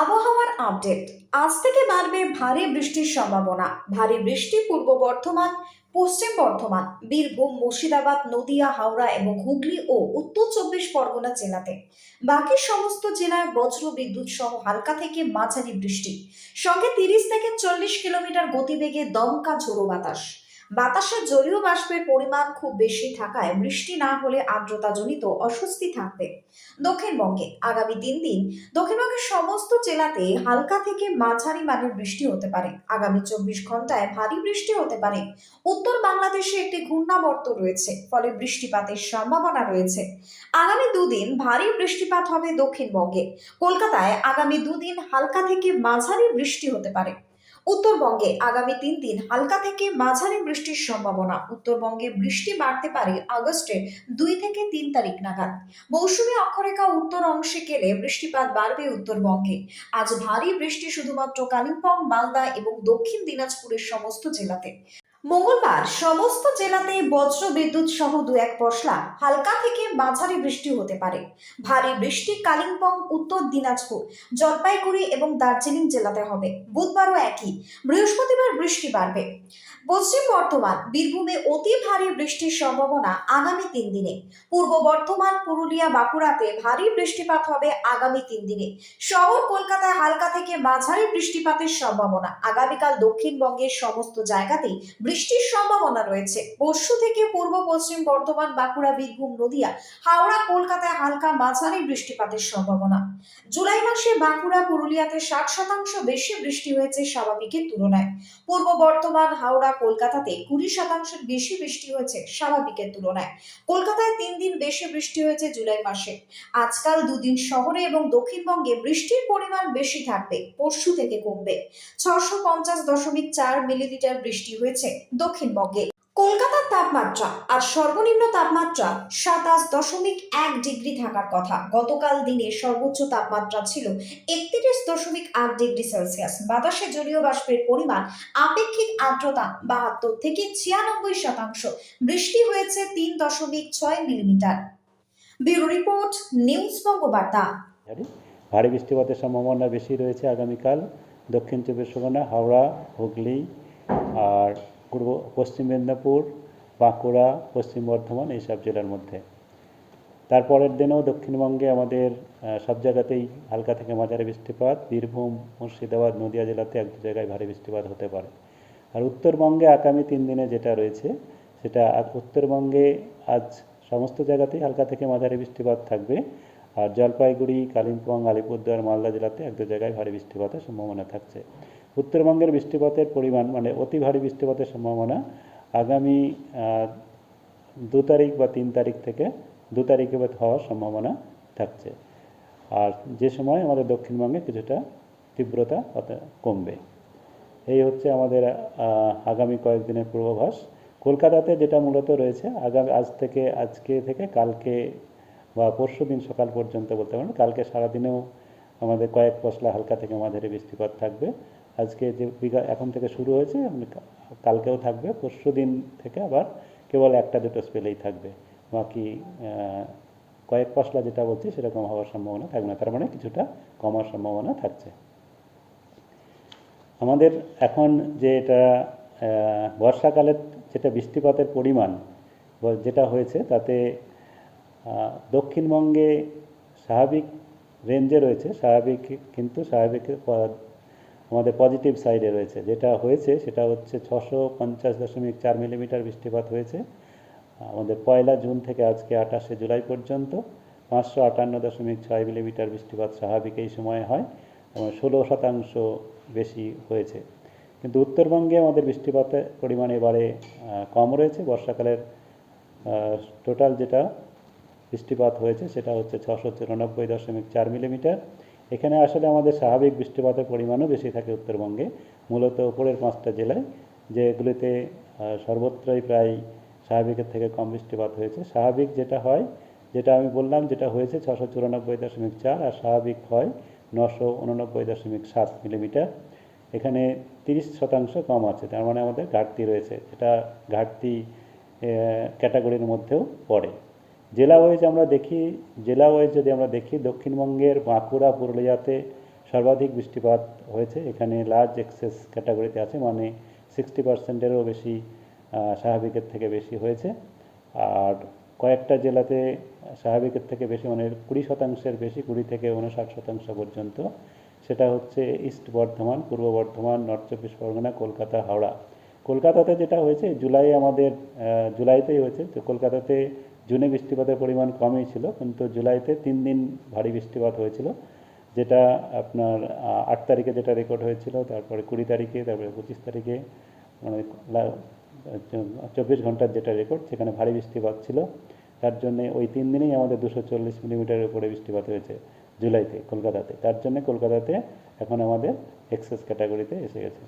আবহাওয়ার আপডেট। আজ থেকে বাড়বে ভারী বৃষ্টির সম্ভাবনা। ভারী বৃষ্টি পূর্ব বর্ধমান, পশ্চিম বর্ধমান, বীরভূম, মুর্শিদাবাদ, নদিয়া, হাওড়া এবং হুগলি ও উত্তর চব্বিশ পরগনা জেলাতে। বাকি সমস্ত জেলায় বজ্র বিদ্যুৎ সহ হালকা থেকে মাঝারি বৃষ্টি। সঙ্গে তিরিশ থেকে চল্লিশ কিলোমিটার গতিবেগে দমকা ঝোড়ো বাতাস। বাতাসে জলীয় বাষ্পের পরিমাণ খুব বেশি থাকায় বৃষ্টি না হলে আর্দ্রতাজনিত অস্বস্তি থাকবে। দক্ষিণবঙ্গে আগামী তিন দিন দক্ষিণবঙ্গের সমস্ত জেলাতে হালকা থেকে মাঝারি মানের বৃষ্টি হতে পারে। আগামী চব্বিশ ঘন্টায় ভারী বৃষ্টি হতে পারে। উত্তর বাংলাদেশে একটি ঘূর্ণাবর্ত রয়েছে, ফলে বৃষ্টিপাতের সম্ভাবনা রয়েছে। আগামী দুদিন ভারী বৃষ্টিপাত হবে দক্ষিণবঙ্গে। কলকাতায় আগামী দুদিন হালকা থেকে মাঝারি বৃষ্টি হতে পারে। উত্তরবঙ্গে আগামী তিন দিন হালকা থেকে মাঝারি বৃষ্টির সম্ভাবনা। উত্তরবঙ্গে বৃষ্টি বাড়তে পারে আগস্টের দুই থেকে তিন তারিখ নাগাদ। মৌসুমি অক্ষরেখা উত্তর অংশে গেলে বৃষ্টিপাত বাড়বে উত্তরবঙ্গে। আজ ভারী বৃষ্টি শুধুমাত্র কালিম্পং, মালদা এবং দক্ষিণ দিনাজপুরের সমস্ত জেলাতে। মঙ্গলবার সমস্ত জেলাতে বজ্র বিদ্যুৎ সহ দু এক পশলা হালকা থেকে মাঝারি বৃষ্টি হতে পারে। ভারী বৃষ্টি কালিম্পং, উত্তর দিনাজপুর, জলপাইগুড়ি এবং দার্জিলিং জেলাতে হবে। বুধবারও একই, বৃহস্পতিবার বৃষ্টি বাড়বে। পশ্চিম বর্ধমান, বীরভূমে অতি ভারী বৃষ্টির সম্ভাবনা আগামী তিন দিনে। পূর্ব বর্ধমান, পুরুলিয়া, বাঁকুড়াতে ভারী বৃষ্টিপাত হবে আগামী তিন দিনে। শহর কলকাতায় হালকা থেকে মাঝারি বৃষ্টিপাতের সম্ভাবনা। আগামীকাল দক্ষিণবঙ্গের সমস্ত জায়গাতেই বৃষ্টির সম্ভাবনা রয়েছে। পরশু থেকে পূর্ব পশ্চিম বর্ধমান, বাঁকুড়া, বীরভূম, নদিয়া, হাওড়া, কলকাতায় হালকা মাঝারি বৃষ্টিপাতের সম্ভাবনা। জুলাই মাসে বাঁকুড়া, পুরুলিয়াতে ষাট শতাংশ বেশি বৃষ্টি হয়েছে স্বাভাবিকের তুলনায়। পূর্ব বর্ধমান, হাওড়া, কলকাতাতে কুড়ি শতাংশের বেশি বৃষ্টি হয়েছে স্বাভাবিকের তুলনায়। কলকাতায় তিন দিন বেশি বৃষ্টি হয়েছে জুলাই মাসে। আজকাল দুদিন শহরে এবং দক্ষিণবঙ্গে বৃষ্টির পরিমাণ বেশি থাকবে, পরশু থেকে কমবে। ছশো পঞ্চাশ দশমিক চার মিলিলিটার বৃষ্টি হয়েছে দক্ষিণবঙ্গে কলকাতার তাপমাত্রা আর সর্বনিম্ন তাপমাত্রা সাতাশ দশমিক এক ডিগ্রি থাকার কথা। গতকাল দিনে সর্বোচ্চ তাপমাত্রা ছিল একত্রিশ দশমিক আট ডিগ্রি সেলসিয়াস। বাতাসে জলীয় বাষ্পের পরিমাণ, আপেক্ষিক আর্দ্রতা বাহাত্তর থেকে ছিয়ানব্বই শতাংশ। বৃষ্টি হয়েছে তিন দশমিক ছয় millimetre. Bureau report, news Bangabarta. ভারী ভারী বৃষ্টিপাতের সম্ভাবনা বেশি রয়েছে আগামীকাল। দক্ষিণ চব্বিশ পরগনা, হাওড়া, হুগলি আর পূর্ব, পশ্চিম মেদিনীপুর, বাঁকুড়া, পশ্চিম বর্ধমান এইসব জেলার মধ্যে। তারপরের দিনেও দক্ষিণবঙ্গে আমাদের সব জায়গাতেই হালকা থেকে মাঝারি বৃষ্টিপাত, বীরভূম, মুর্শিদাবাদ, নদিয়া জেলাতে এক দু জায়গায় ভারী বৃষ্টিপাত হতে পারে। আর উত্তরবঙ্গে আগামী তিন দিনে যেটা রয়েছে, সেটা উত্তরবঙ্গে আজ সমস্ত জায়গাতেই হালকা থেকে মাঝারি বৃষ্টিপাত থাকবে। আর জলপাইগুড়ি, কালিম্পং, আলিপুরদুয়ার, মালদা জেলাতে এক দু জায়গায় ভারী বৃষ্টিপাতের সম্ভাবনা থাকছে। উত্তরবঙ্গের বৃষ্টিপাতের পরিমাণ মানে অতি ভারী বৃষ্টিপাতের সম্ভাবনা আগামী দু তারিখ বা তিন তারিখ থেকে দু তারিখে হওয়ার সম্ভাবনা থাকছে। আর যে সময় আমাদের দক্ষিণবঙ্গে কিছুটা তীব্রতা কমবে। এই হচ্ছে আমাদের আগামী কয়েকদিনের পূর্বাভাস। কলকাতাতে যেটা মূলত রয়েছে আগামী আজ থেকে, আজকে থেকে, কালকে বা পরশু দিন সকাল পর্যন্ত বলতে পারেন, কালকে সারাদিনেও আমাদের কয়েক পশলা হালকা থেকে মাঝারি বৃষ্টিপাত থাকবে। আজকে যে এখন থেকে শুরু হয়েছে কালকেও থাকবে পরশু দিন থেকে আবার কেবল একটা দুটো স্পেলেই থাকবে। বাকি কয়েক পশলা যেটা বলছি সেরকম হওয়ার সম্ভাবনা থাকবে না তার মানে কিছুটা কমার সম্ভাবনা থাকছে। আমাদের এখন যে এটা আহ, বর্ষাকালের যেটা বৃষ্টিপাতের পরিমাণ যেটা হয়েছে তাতে দক্ষিণবঙ্গে স্বাভাবিক রেঞ্জে রয়েছে স্বাভাবিক কিন্তু স্বাভাবিক আমাদের পজিটিভ সাইডে রয়েছে। যেটা হয়েছে, সেটা হচ্ছে ছশো পঞ্চাশ দশমিক চার মিলিমিটার বৃষ্টিপাত হয়েছে। আমাদের পয়লা জুন থেকে আজকে আঠাশে জুলাই পর্যন্ত পাঁচশো আটান্ন দশমিক ছয় মিলিমিটার বৃষ্টিপাত স্বাভাবিক এই সময়ে হয় এবং ষোলো শতাংশ বেশি হয়েছে। কিন্তু উত্তরবঙ্গে আমাদের বৃষ্টিপাতের পরিমাণ এবারে কম রয়েছে। বর্ষাকালের টোটাল যেটা বৃষ্টিপাত হয়েছে, সেটা হচ্ছে ছশো চুরানব্বই দশমিক চার মিলিমিটার। এখানে আসলে আমাদের স্বাভাবিক বৃষ্টিপাতের পরিমাণও বেশি থাকে উত্তরবঙ্গে, মূলত উপরের পাঁচটা জেলায়, যেগুলিতে সর্বত্রই প্রায় স্বাভাবিকের থেকে কম বৃষ্টিপাত হয়েছে। স্বাভাবিক যেটা হয়, যেটা আমি বললাম, যেটা হয়েছে ছশো চুরানব্বই দশমিক চার আর স্বাভাবিক হয় নশো উননব্বই দশমিক সাত মিলিমিটার। এখানে তিরিশ শতাংশ কম আছে, তার মানে আমাদের ঘাটতি রয়েছে। এটা ঘাটতি ক্যাটাগরির মধ্যেও পড়ে। জেলা ওয়াইজ আমরা দেখি, জেলা ওয়াইজ যদি আমরা দেখি, দক্ষিণবঙ্গের বাঁকুড়া, পুরুলিয়াতে সর্বাধিক বৃষ্টিপাত হয়েছে। এখানে লার্জ এক্সেস ক্যাটাগরিতে আছে মানে সিক্সটি পার্সেন্টেরও বেশি স্বাভাবিকের থেকে বেশি হয়েছে। আর কয়েকটা জেলাতে স্বাভাবিকের থেকে বেশি মানে কুড়ি শতাংশের বেশি, কুড়ি থেকে উনষাট শতাংশ পর্যন্ত। সেটা হচ্ছে ইস্ট বর্ধমান, পূর্ব বর্ধমান, নর্থ চব্বিশ পরগনা, কলকাতা, হাওড়া। কলকাতাতে যেটা হয়েছে, জুলাই আমাদের জুলাইতেই হয়েছে। তো কলকাতাতে জুনে বৃষ্টিপাতের পরিমাণ কমই ছিল, কিন্তু জুলাইতে তিন দিন ভারী বৃষ্টিপাত হয়েছিল, যেটা আপনার আট তারিখে যেটা রেকর্ড হয়েছিল, তারপরে কুড়ি তারিখে, তারপরে পঁচিশ তারিখে মানে চব্বিশ ঘণ্টার যেটা রেকর্ড, সেখানে ভারী বৃষ্টিপাত ছিল। তার জন্য ওই তিন দিনেই আমাদের দুশো চল্লিশ মিলিমিটারের উপরে বৃষ্টিপাত হয়েছে জুলাইতে, কলকাতাতে। তার জন্য কলকাতাতে এখন আমাদের এক্সেস ক্যাটাগরিতে এসে গেছে।